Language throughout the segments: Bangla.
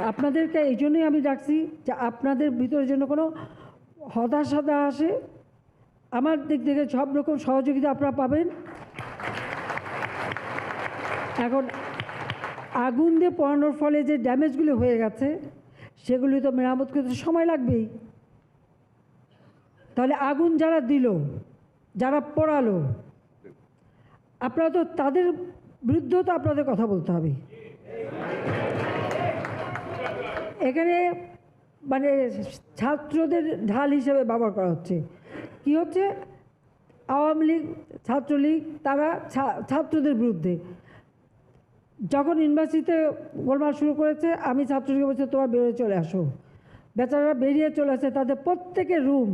আপনাদেরকে এই জন্যই আমি ডাকছি যে আপনাদের ভিতরে যেন কোনো হতাশা না আসে। আমার দিক থেকে সব রকম সহযোগিতা আপনারা পাবেন। এখন আগুন দিয়ে পড়ানোর ফলে যে ড্যামেজগুলি হয়ে গেছে, সেগুলি তো মেরামত করতে সময় লাগবেই। তাহলে আগুন যারা দিল, যারা পড়ালো, আপনারা তো তাদের বিরুদ্ধেও তো আপনাদের কথা বলতে হবে। এখানে মানে ছাত্রদের ঢাল হিসেবে ব্যবহার করা হচ্ছে। কি হচ্ছে? আওয়ামী লীগ, ছাত্রলীগ, তারা ছাত্রদের বিরুদ্ধে। যখন ইউনিভার্সিটিতে গোলমাল শুরু করেছে, আমি ছাত্রলীগে বলছি, তোমরা বেরিয়ে চলে আসো। বেচারারা বেরিয়ে চলে আসে, তাদের প্রত্যেকের রুম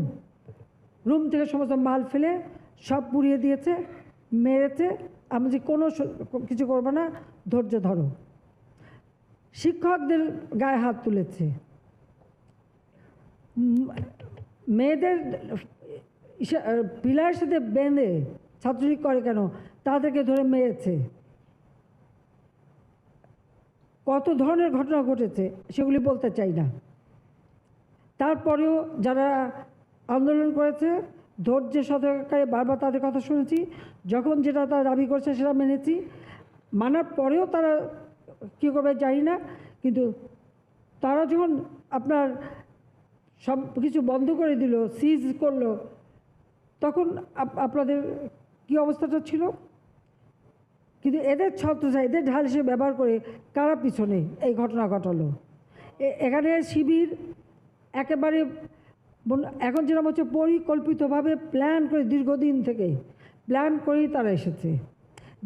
রুম থেকে সমস্ত মাল ফেলে সব পুড়িয়ে দিয়েছে, মেরেছে। আমি যে কোনো কিছু করব না, ধৈর্য ধরো। শিক্ষকদের গায়ে হাত তুলেছে। মেয়েদের পিলার সাথে বেঁধে ছাত্রলীগ করে কেন? তাদেরকে ধরে মেরেছে। কত ধরনের ঘটনা ঘটেছে সেগুলি বলতে চাই না। তারপরেও যারা আন্দোলন করেছে, ধৈর্য সতর্ককারী বারবার তাদের কথা শুনেছি। যখন যেটা তারা দাবি করছে সেটা মেনেছি। মানার পরেও তারা কী করবে জানি না, কিন্তু তারা যখন আপনার সব কিছু বন্ধ করে দিল সিজ করল, তখন আপ- আপনাদের কি অবস্থাটা ছিল? কিন্তু এদের ছত্রছা এদের ঢাল হিসেবে ব্যবহার করে কারা পিছনে এই ঘটনা ঘটালো? এখানে শিবির একেবারে এখন যেরকম হচ্ছে পরিকল্পিতভাবে প্ল্যান করে দীর্ঘদিন থেকে প্ল্যান করেই তারা এসেছে।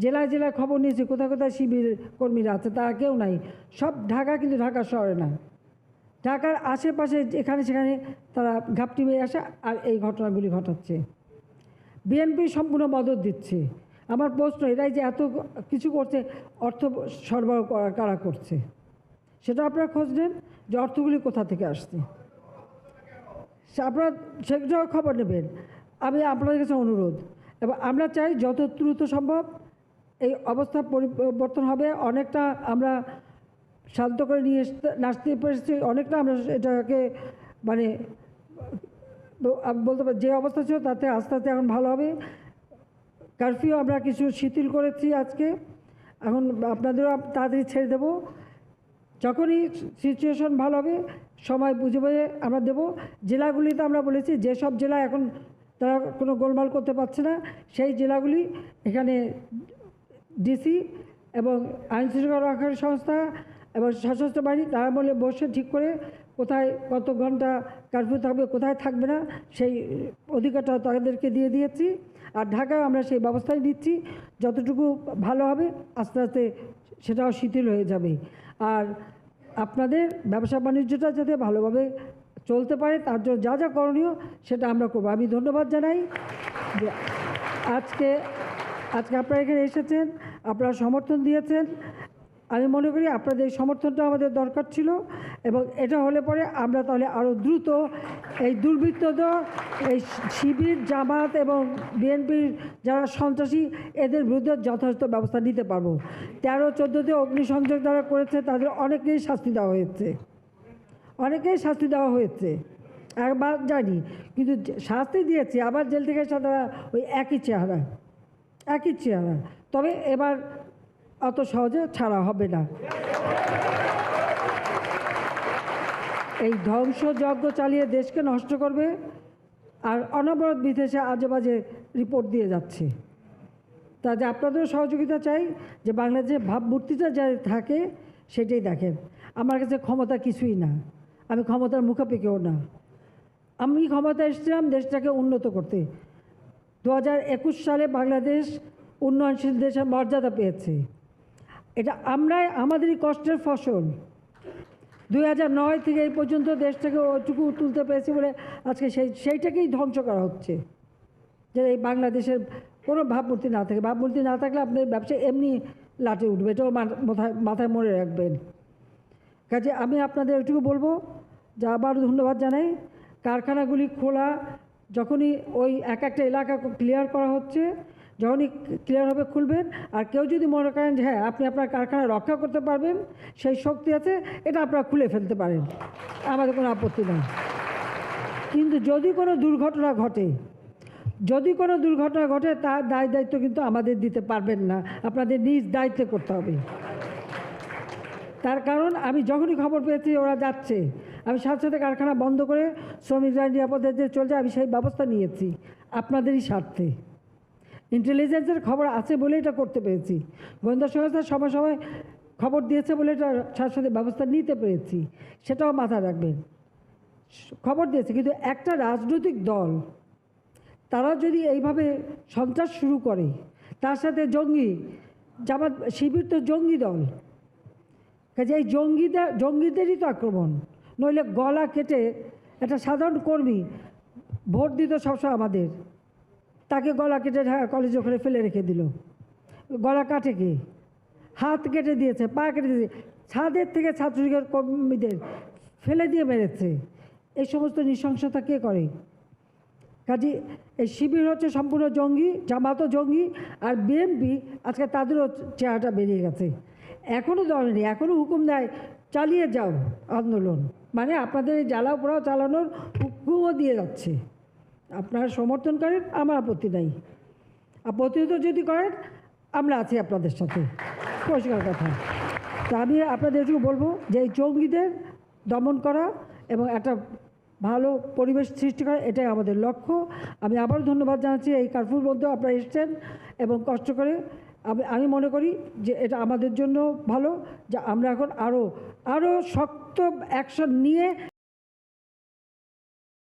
জেলায় জেলায় খবর নিয়েছে, কোথায় কোথায় শিবির কর্মীরা আছে, তারা কেউ নাই। সব ঢাকা কিন্তু ঢাকা শহরে না। ঢাকার আশেপাশে এখানে সেখানে তারা ঘাপটি মেয়ে আসে আর এই ঘটনাগুলি ঘটাচ্ছে। বিএনপি সম্পূর্ণ মদত দিচ্ছে। আমার প্রশ্ন, এরাই যে এত কিছু করছে, অর্থ সরবরাহ করা, কারা করছে? সেটা আপনারা খোঁজ নেন যে অর্থগুলি কোথা থেকে আসছে। আপনারা সেগুলো খবর নেবেন। আমি আপনাদের কাছে অনুরোধ, এবং আমরা চাই যত দ্রুত সম্ভব এই অবস্থা পরিবর্তন হবে। অনেকটা আমরা শান্ত করে নিয়ে নাচতে পেরেছি। অনেকটা আমরা এটাকে মানে বলতে পারি যে অবস্থা ছিল তাতে আস্তে আস্তে এখন ভালো হবে। কারফিউ আমরা কিছু শিথিল করেছি আজকে। এখন আপনাদেরও তাড়াতাড়ি ছেড়ে দেবো। যখনই সিচুয়েশন ভালো হবে, সময় বুঝে বুঝে আমরা দেবো। জেলাগুলিতে আমরা বলেছি যেসব জেলা এখন তারা কোনো গোলমাল করতে পারছে না। সেই জেলাগুলি এখানে ডিসি এবং আইন শৃঙ্খলা রক্ষাকারী সংস্থা এবং সশস্ত্র বাহিনী, তারা বলে বসে ঠিক করে কোথায় কত ঘণ্টা কারফিউ থাকবে, কোথায় থাকবে না, সেই অধিকারটা তাদেরকে দিয়ে দিয়েছি। আর ঢাকায় আমরা সেই ব্যবস্থাই নিচ্ছি, যতটুকু ভালো হবে আস্তে আস্তে সেটাও শিথিল হয়ে যাবে। আর আপনাদের ব্যবসা বাণিজ্যটা যাতে ভালোভাবে চলতে পারে, তার জন্য যা যা করণীয় সেটা আমরা করব। আমি ধন্যবাদ জানাই আজকে আজকে আপনারা এখানে এসেছেন, আপনারা সমর্থন দিয়েছেন। আমি মনে করি আপনাদের সমর্থনটা আমাদের দরকার ছিল এবং এটা হলে পরে আমরা তাহলে আরও দ্রুত এই দুর্বৃত্তদের, এই শিবির জামাত এবং বিএনপির যারা সন্ত্রাসী, এদের বিরুদ্ধে যথাযথ ব্যবস্থা নিতে পারব। তেরো, চোদ্দোতে অগ্নিসংযোগ যারা করেছে, তাদের অনেকেই শাস্তি দেওয়া হয়েছে। অনেকেই শাস্তি দেওয়া হয়েছে। একবার জানি, কিন্তু শাস্তি দিয়েছে, আবার জেল থেকে তারা ওই একই চেহারা। একই চেহারা। তবে এবার অত সহজে ছাড়া হবে না। এই ধ্বংসযজ্ঞ চালিয়ে দেশকে নষ্ট করবে আর অনবরত বিদেশে আজে বাজে রিপোর্ট দিয়ে যাচ্ছে। তাতে আপনাদেরও সহযোগিতা চাই, যে বাংলাদেশের ভাবমূর্তিটা যা থাকে, সেটাই দেখেন। আমার কাছে ক্ষমতা কিছুই না। আমি ক্ষমতার মুখাপেক্ষেও না। আমি ক্ষমতা এসেছিলাম দেশটাকে উন্নত করতে। দু হাজার একুশ সালে বাংলাদেশ উন্নয়নশীল দেশের মর্যাদা পেয়েছে। এটা আমরাই, আমাদেরই কষ্টের ফসল। দুই নয় থেকে এই পর্যন্ত দেশটাকে ওইটুকু তুলতে পেরেছি বলে আজকে সেই, সেইটাকেই ধ্বংস করা হচ্ছে। যে এই বাংলাদেশের কোনো ভাবমূর্তি না থাকে। ভাবমূর্তি না থাকলে আপনার ব্যবসা এমনি লাটে উঠবে। এটাও মাথায় মাথায় মনে রাখবেন। কাজে আমি আপনাদের ওইটুকু বলব, যে আবার ধন্যবাদ জানাই। কারখানাগুলি খোলা যখনই ওই এক একটা এলাকা ক্লিয়ার করা হচ্ছে, যখনই ক্লিয়ার হবে খুলবেন, আর কেউ যদি মনে করেন যে হ্যাঁ আপনি আপনার কারখানা রক্ষা করতে পারবেন, সেই শক্তি আছে, এটা আপনারা খুলে ফেলতে পারেন। আমাদের কোনো আপত্তি নেই। কিন্তু যদি কোনো দুর্ঘটনা ঘটে, যদি কোনো দুর্ঘটনা ঘটে, তার দায় দায়িত্ব কিন্তু আমাদের দিতে পারবেন না। আপনাদের নিজ দায়িত্বে করতে হবে। তার কারণ আমি যখনই খবর পেয়েছি, ওরা যাচ্ছে। আমি সাথে সাথে কারখানা বন্ধ করে শ্রমিকরা নিরাপদে যে চলছে, আমি সেই ব্যবস্থা নিয়েছি। আপনাদেরই স্বার্থে। ইন্টেলিজেন্সের খবর আছে বলে এটা করতে পেরেছি। গোয়েন্দা সংস্থা সময় সময় খবর দিয়েছে বলে এটা সাথে সাথে ব্যবস্থা নিতে পেরেছি। সেটাও মাথায় রাখবেন। খবর দিয়েছে, কিন্তু একটা রাজনৈতিক দল, তারা যদি এইভাবে সন্ত্রাস শুরু করে, তার সাথে জঙ্গি, জামাত, শিবির তো জঙ্গি দল। কাজে এই জঙ্গিদের জঙ্গিদেরই তো আক্রমণ। নইলে গলা কেটে একটা সাধারণ কর্মী ভোট দিত সবসময় আমাদের। তাকে গলা কেটে কলেজ ওখানে ফেলে রেখে দিল। গলা কাটে কে? হাত কেটে দিয়েছে, পা কেটে দিয়েছে। ছাদের থেকে ছাত্রলীগের কর্মীদের ফেলে দিয়ে মেরেছে এই সমস্ত নৃশংসতা কে করে? কাজে, এই শিবির হচ্ছে সম্পূর্ণ জঙ্গি, জামাতও জঙ্গি আর বিএনপি আজকে তাদেরও চেহারাটা বেরিয়ে গেছে। এখনও ধরেনি এখনও হুকুম দেয়, চালিয়ে যাও আন্দোলন। মানে আপনাদের এই জ্বালাও পোড়াও চালানোর হুকুমও দিয়ে যাচ্ছে। আপনারা সমর্থন করেন, আমার আপত্তি নাই। আর প্রতিহত যদি করেন, আমরা আছি আপনাদের সাথে। পরিষ্কার কথা। তো আমি আপনাদের এটুকু বলব যে এই জঙ্গিদের দমন করা এবং একটা ভালো পরিবেশ সৃষ্টি করা, এটাই আমাদের লক্ষ্য। আমি আবারও ধন্যবাদ জানাচ্ছি। এই কার্ফুর মধ্যেও আপনারা এসছেন এবং কষ্ট করে আমি মনে করি যে এটা আমাদের জন্য ভালো, যে আমরা এখন আরও আরও শক্ত অ্যাকশন নিয়ে